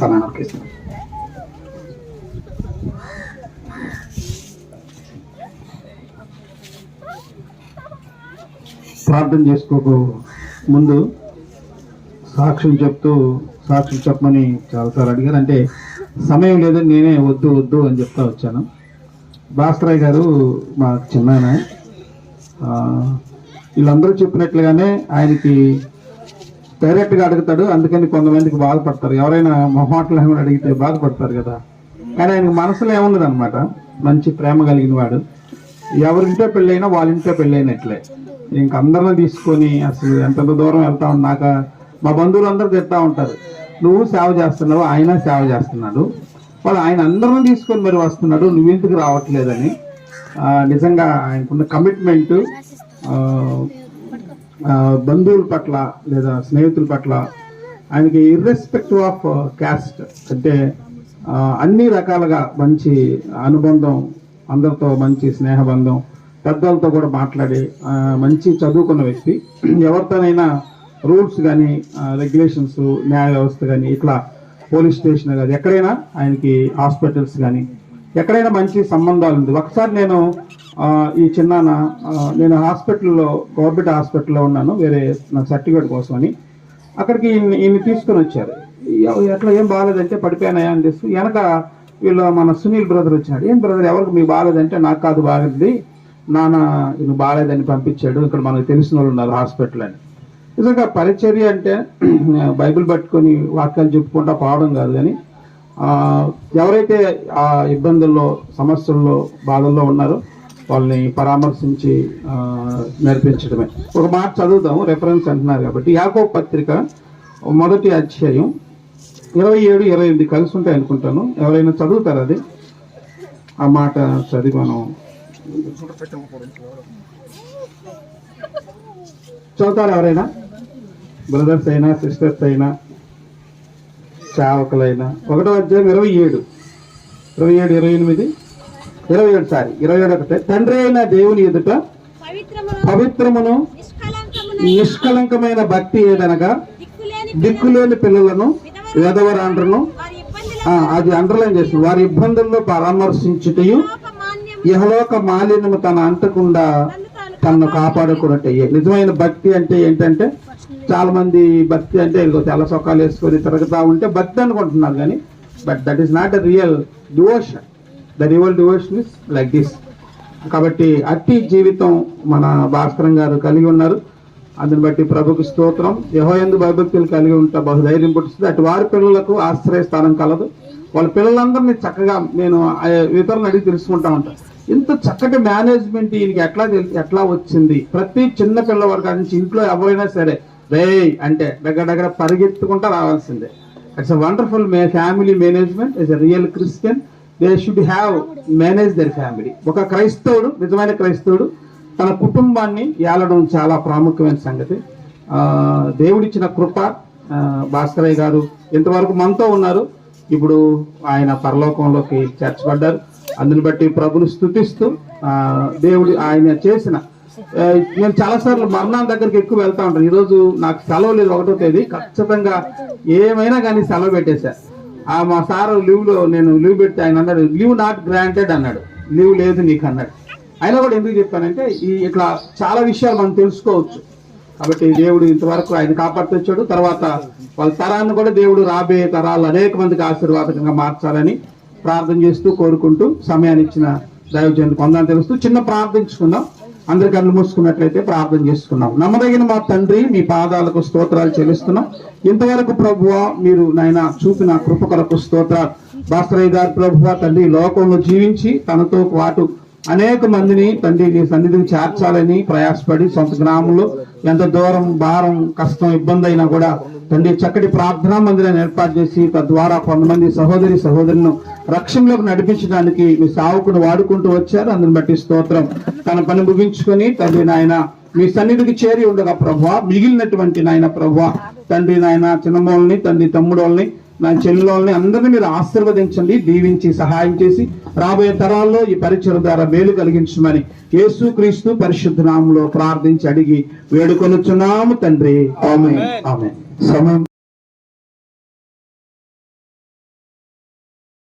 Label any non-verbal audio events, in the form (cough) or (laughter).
సమయం అర్పిస్తున్నాను ప్రార్థన చేసుకోకు. ముందు సాక్ష్యం చెప్తూ సాక్ష్యం చెప్పమని చాలాసార్లు అడిగారు. అంటే సమయం లేదని నేనే వద్దు వద్దు అని చెప్తా వచ్చాను. భాస్కరయ్య గారు మా చిన్నాయన. వీళ్ళందరూ చెప్పినట్లుగానే ఆయనకి డైరెక్ట్గా అడుగుతాడు. అందుకని కొంతమందికి బాధపడతారు. ఎవరైనా మొహాట్లు ఏమైనా అడిగితే బాధపడతారు కదా. కానీ ఆయనకు మనసులో ఏమున్నది అనమాట మంచి ప్రేమ కలిగిన వాడు. ఎవరింటే పెళ్ళైనా వాళ్ళ పెళ్ళైనట్లే. ఇంక అందరిని తీసుకొని అసలు ఎంత దూరం వెళ్తా ఉన్నాక మా బంధువులందరూ తిట్టా తిడతా ఉంటారు. నువ్వు సేవ చేస్తున్నావు ఆయన సేవ చేస్తున్నాడు. వాళ్ళు ఆయన అందరిని తీసుకొని మరి వస్తున్నాడు. నువ్వెందుకు రావట్లేదని. నిజంగా ఆయనకున్న కమిట్మెంటు బంధువుల పట్ల లేదా స్నేహితుల పట్ల ఆయనకి ఇర్రెస్పెక్టివ్ ఆఫ్ క్యాస్ట్ అంటే అన్ని రకాలుగా మంచి అనుబంధం అందరితో మంచి స్నేహబంధం పెద్దలతో కూడా మాట్లాడి మంచి చదువుకున్న వ్యక్తి. ఎవరితోనైనా రూల్స్ కానీ రెగ్యులేషన్స్ న్యాయ వ్యవస్థ కానీ ఇట్లా పోలీస్ స్టేషన్ కానీ ఎక్కడైనా ఆయనకి హాస్పిటల్స్ కానీ ఎక్కడైనా మంచి సంబంధాలు ఉంది. ఒకసారి నేను ఈ చిన్నాన నేను హాస్పిటల్లో గవర్నమెంట్ హాస్పిటల్లో ఉన్నాను వేరే నా సర్టిఫికేట్ కోసం అని. అక్కడికి ఈయన్ని తీసుకొని వచ్చారు. ఎట్లా ఏం బాగాలేదంటే పడిపోయానయా అని తెలుసు. వెనక వీళ్ళు మన సునీల్ బ్రదర్ వచ్చినాడు ఏం బ్రదర్ ఎవరికి మీకు బాగాలేదంటే నాకు కాదు బాగుంది నాన్న ఇది బాగాలేదని పంపించాడు. ఇక్కడ మనకు తెలిసిన వాళ్ళు ఉన్నారు హాస్పిటల్ అని. నిజంగా పరిచర్య అంటే (clears throat) బైబిల్ పట్టుకొని వాక్యాలు చెప్పుకుంటా పోవడం కాదు కానీ ఎవరైతే ఆ ఇబ్బందుల్లో సమస్యల్లో బాధల్లో ఉన్నారో వాళ్ళని పరామర్శించి నేర్పించడమే. ఒక మాట చదువుతాము రెఫరెన్స్ అంటున్నారు కాబట్టి. యాకో పత్రిక మొదటి అధ్యాయం ఇరవై ఏడు ఇరవై ఎనిమిది కలిసి ఉంటాయి అనుకుంటాను. ఎవరైనా చదువుతారు అది? ఆ మాట చదివి మనం చదువుతారు ఎవరైనా? బ్రదర్స్ అయినా సిస్టర్స్ అయినా సేవకులైనా ఒకటో అధ్యాయం ఇరవై ఏడు. ఇరవై ఏడు ఇరవై ఎనిమిది. ఇరవై ఏడు సారీ ఇరవై ఏడు ఒకటే. తండ్రి అయిన దేవుని ఎదుట పవిత్రమును నిష్కలంకమును భక్తి ఏదనగా దిక్కులేని పిల్లలను ఆ, అది అండర్లైన్ చేస్తుంది వారి ఇబ్బందుల్లో పరామర్శించుటయు యహలోక మాలిన్యము తన అంటకుండా తనను కాపాడుకున్నట్టయ్యే నిజమైన భక్తి అంటే ఏంటంటే చాలా మంది భక్తి అంటే తెల్ల సొక్కాలు వేసుకొని తిరుగుతూ ఉంటే భక్తి అనుకుంటున్నారు కానీ but that is not a real devotion the real devotion is like this కాబట్టి అట్టి జీవితం మన భాస్కరం గారు కలిగి ఉన్నారు. అందుని బట్టి ప్రభుకి స్తోత్రం. యహోయందు భయభక్తులు కలిగి ఉంటే బహుధైర్యం పుట్టిస్తుంది. అటు వారి పిల్లలకు ఆశ్రయ స్థానం కలదు. వాళ్ళ పిల్లలందరినీ చక్కగా నేను ఆ ఇతరులను అడిగి తెలుసుకుంటా ఉంటాను ఇంత చక్కటి మేనేజ్మెంట్ ఈయనకి ఎట్లా తెలి- ఎట్లా వచ్చింది? ప్రతి చిన్న పిల్లవాడి కాడి నుంచి ఇంట్లో ఎవరైనా సరే రే అంటే దగ్గర దగ్గర పరిగెత్తుకుంటా రావాల్సిందే. It's a wonderful may family management is a real Christian they should have manage their family ఒక క్రైస్తవుడు నిజమైన క్రైస్తవుడు తన కుటుంబాన్ని ఏలడం చాలా ప్రాముఖ్యమైన సంగతి. దేవుడిచ్చిన కృప భాస్కరయ్య గారు ఇంతవరకు మనతో ఉన్నారు. ఇప్పుడు ఆయన పరలోకంలోకి చేర్చబడ్డారు. అందుని బట్టి ప్రభుని స్థుతిస్తూ దేవుడు దేవుడి ఆయన చేసిన నేను చాలాసార్లు మరణాల దగ్గరికి ఎక్కువ వెళ్తా ఉంటాను. ఈరోజు నాకు సెలవు లేదు ఒకటో తేదీ. ఖచ్చితంగా ఏమైనా కానీ సెలవు పెట్టేశా. ఆ మా సార్ లీవ్లో నేను లీవ్ పెడితే ఆయన అన్నాడు లీవ్ నాట్ గ్రాంటెడ్ అన్నాడు. లీవ్ లేదు నీకు అన్నాడు. అయినా కూడా ఎందుకు చెప్పానంటే ఈ ఇట్లా చాలా విషయాలు మనం తెలుసుకోవచ్చు. కాబట్టి దేవుడు ఇంతవరకు ఆయన కాపాడుతొచ్చాడు తర్వాత వాళ్ళ తరాన్ని కూడా దేవుడు రాబోయే తరాలు అనేక మందికి ఆశీర్వాదకంగా మార్చాలని ప్రార్థన చేస్తూ కోరుకుంటూ సమయాన్ని ఇచ్చిన దైవజనులు కొందని తెలుస్తూ చిన్న ప్రార్థించుకుందాం అందరి కళ్ళు మూసుకున్నట్లయితే ప్రార్థన చేసుకున్నాం. నమ్మదగిన మా తండ్రి మీ పాదాలకు స్తోత్రాలు చెల్లిస్తున్నాం. ఇంతవరకు ప్రభువ మీరు నాయన చూపిన కృపకలకు స్తోత్రాలు. భాస్కరయ్య గారు ప్రభువ తండ్రి లోకంలో జీవించి తనతో పాటు అనేక మందిని తండ్రి నీ సన్నిధిని చేర్చాలని ప్రయాసపడి సొంత గ్రామంలో ఎంత దూరం భారం కష్టం ఇబ్బంది అయినా కూడా తండ్రి చక్కటి ప్రార్థనా మందిరాన్ని ఏర్పాటు చేసి తద్వారా కొంతమంది సహోదరి సహోదరులను రక్షణలోకి నడిపించడానికి మీ సావుకును వాడుకుంటూ వచ్చారు. అందుని బట్టి స్తోత్రం. తన పని ముగించుకొని తండ్రి నాయన మీ సన్నిధికి చేరి ఉండగా ప్రభా మిగిలినటువంటి నాయన ప్రభా తండ్రి నాయన చిన్నమోళ్ళని తండ్రి తమ్ముడోళ్ళని నా చెల్లెల్ని అందరినీ మీరు ఆశీర్వదించండి దీవించి సహాయం చేసి రాబోయే తరాల్లో ఈ పరిచయం ద్వారా మేలు కలిగించమని యేసు క్రీస్తు పరిశుద్ధ నామంలో ప్రార్థించి అడిగి వేడుకొనుచున్నాము తండ్రి. ఆమె ఆమె సమయం